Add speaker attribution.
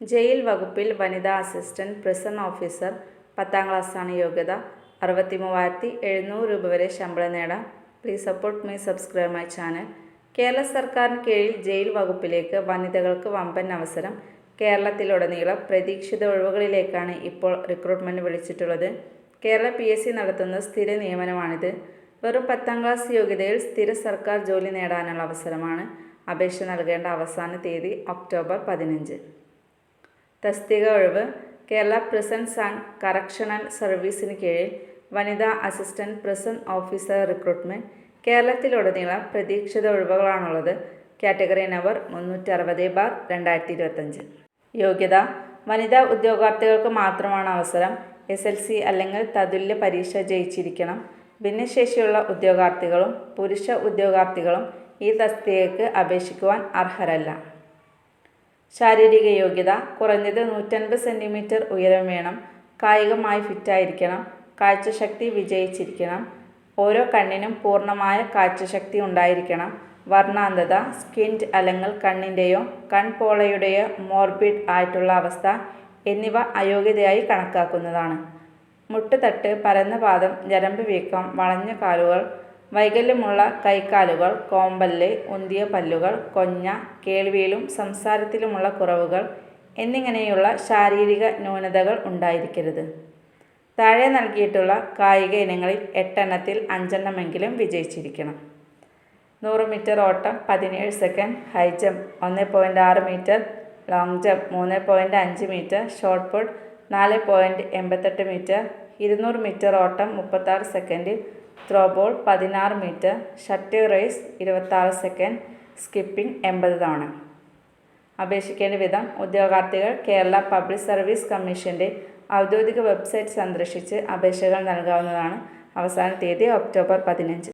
Speaker 1: Jail വകുപ്പിൽ വനിതാ assistant prison officer പത്താം ക്ലാസ്സാണ് യോഗ്യത. അറുപത്തി മൂവായിരത്തി എഴുന്നൂറ് രൂപ വരെ ശമ്പളം നേടാം. Please support me subscribe my channel Kerala സർക്കാരിന് കീഴിൽ ജയിൽ വകുപ്പിലേക്ക് വനിതകൾക്ക് വമ്പൻ അവസരം. കേരളത്തിലുടനീളം പ്രതീക്ഷിത ഒഴിവുകളിലേക്കാണ് ഇപ്പോൾ റിക്രൂട്ട്മെന്റ് വിളിച്ചിട്ടുള്ളത്. കേരള പി എസ് സി നടത്തുന്ന സ്ഥിര നിയമനമാണിത്. വെറും പത്താം ക്ലാസ് യോഗ്യതയിൽ സ്ഥിര സർക്കാർ ജോലി നേടാനുള്ള അവസരമാണ്. അപേക്ഷ നൽകേണ്ട അവസാന തീയതി ഒക്ടോബർ പതിനഞ്ച്. തസ്തിക ഒഴിവ് കേരള പ്രിസൺസ് ആൻഡ് കറക്ഷണൽ സർവീസിന് കീഴിൽ വനിതാ അസിസ്റ്റന്റ് പ്രിസൺ ഓഫീസർ റിക്രൂട്ട്മെന്റ് കേരളത്തിലുടനീളം പ്രതീക്ഷിത ഒഴിവുകളാണുള്ളത് കാറ്റഗറി നമ്പർ മുന്നൂറ്റി അറുപത് ബാർ രണ്ടായിരത്തി ഇരുപത്തഞ്ച് യോഗ്യത വനിതാ ഉദ്യോഗാർത്ഥികൾക്ക് മാത്രമാണ് അവസരം എസ് എൽ സി അല്ലെങ്കിൽ തതുല്യ പരീക്ഷ ജയിച്ചിരിക്കണം. ഭിന്നശേഷിയുള്ള ഉദ്യോഗാർത്ഥികളും പുരുഷ ഉദ്യോഗാർത്ഥികളും ഈ തസ്തികയ്ക്ക് അപേക്ഷിക്കുവാൻ അർഹരല്ല. ശാരീരിക യോഗ്യത കുറഞ്ഞത് നൂറ്റൻപത് സെന്റിമീറ്റർ ഉയരം വേണം. കായികമായി ഫിറ്റായിരിക്കണം. കാഴ്ചശക്തി വിജയിച്ചിരിക്കണം. ഓരോ കണ്ണിനും പൂർണമായ കാഴ്ചശക്തി ഉണ്ടായിരിക്കണം. വർണാന്തത സ്കിൻഡ് അല്ലെങ്കിൽ കണ്ണിന്റെയോ കൺപോളയുടെയോ മോർബിഡ് ആയിട്ടുള്ള അവസ്ഥ എന്നിവ അയോഗ്യതയായി കണക്കാക്കുന്നതാണ്. മുട്ടുതട്ട് പരന്ന പാദം ഞരമ്പ് വീക്കം വളഞ്ഞ കാലുകൾ വൈകല്യമുള്ള കൈക്കാലുകൾ കോമ്പല്ല് ഉന്തിയ പല്ലുകൾ കൊഞ്ഞ കേൾവിയിലും സംസാരത്തിലുമുള്ള കുറവുകൾ എന്നിങ്ങനെയുള്ള ശാരീരിക ന്യൂനതകൾ ഉണ്ടായിരിക്കരുത്. താഴെ നൽകിയിട്ടുള്ള കായിക ഇനങ്ങളിൽ എട്ടെണ്ണത്തിൽ അഞ്ചെണ്ണമെങ്കിലും വിജയിച്ചിരിക്കണം. നൂറ് മീറ്റർ ഓട്ടം പതിനേഴ് സെക്കൻഡ് ഹൈ ജമ്പ് ഒന്ന് പോയിന്റ് ആറ് മീറ്റർ ലോങ് ജമ്പ് മൂന്ന് പോയിന്റ് അഞ്ച് മീറ്റർ ഷോർട്ട് പുട്ട് നാല് പോയിന്റ് എൺപത്തെട്ട് മീറ്റർ ഇരുന്നൂറ് മീറ്റർ ഓട്ടം മുപ്പത്താറ് സെക്കൻഡിൽ ത്രോ ബോൾ പതിനാറ് മീറ്റർ ഷട്ടിൽ റേസ് ഇരുപത്താറ് സെക്കൻഡ് സ്കിപ്പിംഗ് എൺപത് തവണ. അപേക്ഷിക്കേണ്ട വിധം ഉദ്യോഗാർത്ഥികൾ കേരള പബ്ലിക് സർവീസ് കമ്മീഷന്റെ ഔദ്യോഗിക വെബ്സൈറ്റ് സന്ദർശിച്ച് അപേക്ഷകൾ നൽകാവുന്നതാണ്. അവസാന തീയതി ഒക്ടോബർ പതിനഞ്ച്.